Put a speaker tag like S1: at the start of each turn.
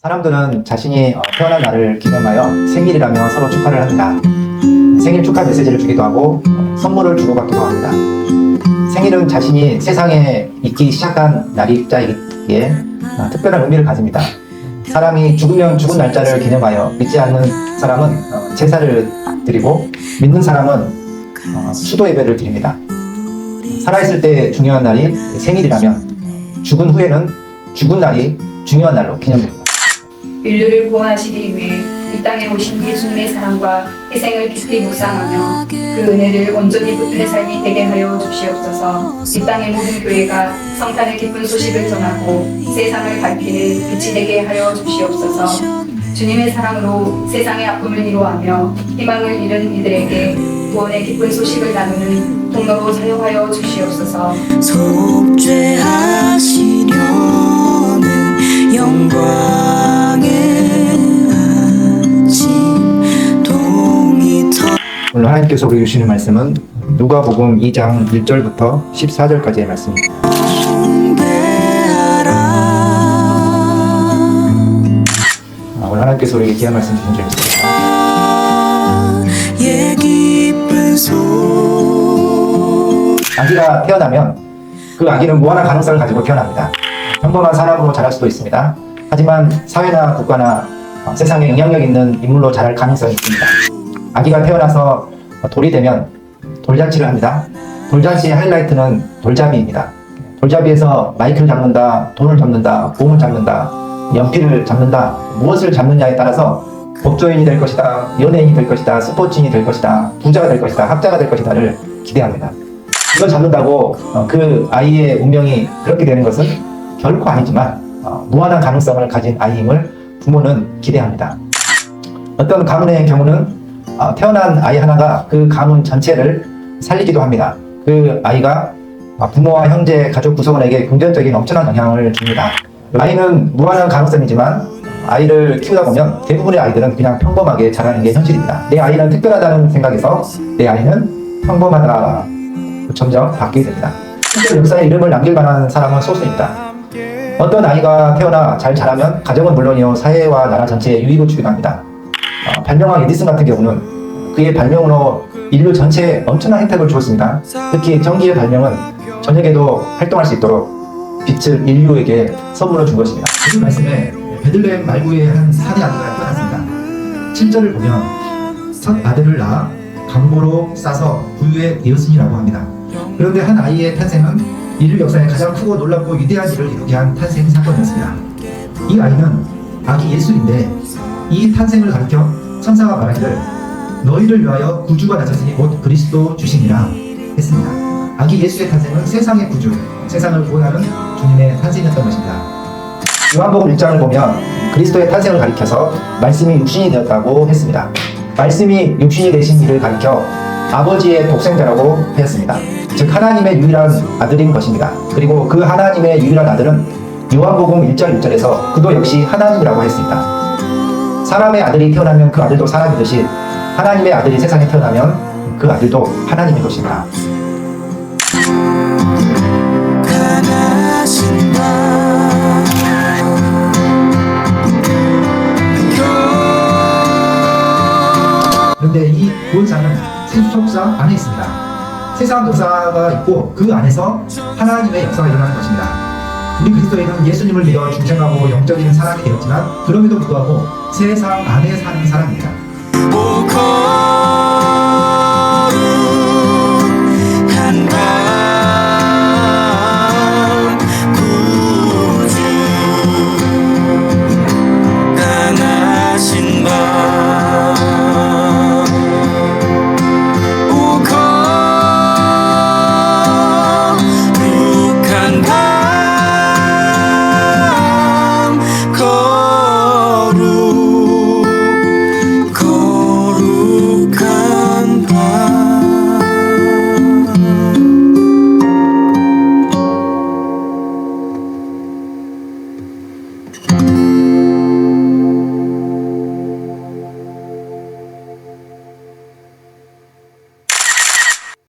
S1: 사람들은 자신이 어, 태어난 날을 기념하여 생일이라며 서로 축하를 합니다. 생일 축하 메시지를 주기도 하고 어, 선물을 주고받기도 합니다. 생일은 자신이 세상에 있기 시작한 날짜이기에 어, 특별한 의미를 가집니다. 사람이 죽으면 죽은 날짜를 기념하여 믿지 않는 사람은 어, 제사를 드리고 믿는 사람은 어, 수도 예배를 드립니다. 살아있을 때 중요한 날이 생일이라면 죽은 후에는 죽은 날이 중요한 날로 기념됩니다.
S2: 인류를 구원하시기 위해 이 땅에 오신 예수님의 사랑과 희생을 깊이 묵상하며 그 은혜를 온전히 붙드는 삶이 되게 하여 주시옵소서. 이 땅의 모든 교회가 성탄의 기쁜 소식을 전하고 세상을 밝히는 빛이 되게 하여 주시옵소서. 주님의 사랑으로 세상의 아픔을 이루하며 희망을 잃은 이들에게 구원의 기쁜 소식을 나누는 통로로 사용하여 주시옵소서.
S3: 속죄하시려는 영광
S1: 오늘 하나님께서 우리 주시는 말씀은 누가복음 2장 1절부터 14절까지의 말씀입니다. 아, 오늘 하나님께서 우리에게 귀한 말씀 주신 줄 믿습니다.
S3: 예
S1: 아기가 태어나면 그 아기는 무한한 가능성을 가지고 태어납니다. 평범한 사람으로 자랄 수도 있습니다. 하지만 사회나 국가나 어, 세상에 영향력 있는 인물로 자랄 가능성이 있습니다. 아기가 태어나서 돌이 되면 돌잔치를 합니다. 돌잔치의 하이라이트는 돌잡이입니다. 돌잡이에서 마이크를 잡는다, 돈을 잡는다, 공을 잡는다, 연필을 잡는다, 무엇을 잡느냐에 따라서 법조인이 될 것이다, 연예인이 될 것이다, 스포츠인이 될 것이다, 부자가 될 것이다, 학자가 될 것이다를 기대합니다. 이걸 잡는다고 어, 그 아이의 운명이 그렇게 되는 것은 결코 아니지만 어, 무한한 가능성을 가진 아이임을 부모는 기대합니다. 어떤 가문의 경우는 어, 태어난 아이 하나가 그 가문 전체를 살리기도 합니다. 그 아이가 어, 부모와 형제, 가족 구성원에게 긍정적인 엄청난 영향을 줍니다. 아이는 무한한 가능성이지만 아이를 키우다 보면 대부분의 아이들은 그냥 평범하게 자라는 게 현실입니다. 내 아이는 특별하다는 생각에서 내 아이는 평범하다 점점 바뀌게 됩니다. 실제 역사에 이름을 남길 만한 사람은 소수입니다. 어떤 아이가 태어나 잘 자라면 가정은 물론이요 사회와 나라 전체에 유익을 주기도 합니다. 어, 발명왕 에디슨 같은 경우는 그의 발명으로 인류 전체에 엄청난 혜택을 주었습니다. 특히 전기의 발명은 저녁에도 활동할 수 있도록 빛을 인류에게 선물로 준 것입니다. 오늘 말씀에 베들레헴 말구의 한 사내 아기가 태어났습니다. 7절을 보면 첫 아들을 낳아 강보로 싸서 부유에 이었음이라고 합니다. 그런데 한 아이의 탄생은 인류 역사에 가장 크고 놀랍고 위대한 일을 이루게 한 탄생 사건이었습니다. 이 아이는 아기 예수인데 이 탄생을 가리켜 천사가 말하기를 너희를 위하여 구주가 나셨으니 곧 그리스도 주시니라 했습니다. 아기 예수의 탄생은 세상의 구주, 세상을 구원하는 주님의 탄생이었던 것입니다. 요한복음 1장을 보면 그리스도의 탄생을 가리켜서 말씀이 육신이 되었다고 했습니다. 말씀이 육신이 되신 이를 가리켜 아버지의 독생자라고 하였습니다. 즉 하나님의 유일한 아들인 것입니다. 그리고 그 하나님의 유일한 아들은 요한복음 1장 1절에서 그도 역시 하나님이라고 했습니다. 사람의 아들이 태어나면 그 아들도 사람이듯이 하나님의 아들이 세상에 태어나면 그 아들도 것입니다.
S3: 강하신
S1: 그런데 이 구원사는 세속사 안에 있습니다. 세상 역사가 있고 그 안에서 하나님의 역사가 일어나는 것입니다. 우리 그리스도인은 예수님을 믿어 중생하고 영적인 사람이 되었지만 그럼에도 불구하고 세상 안에 사는 사람입니다.
S3: 오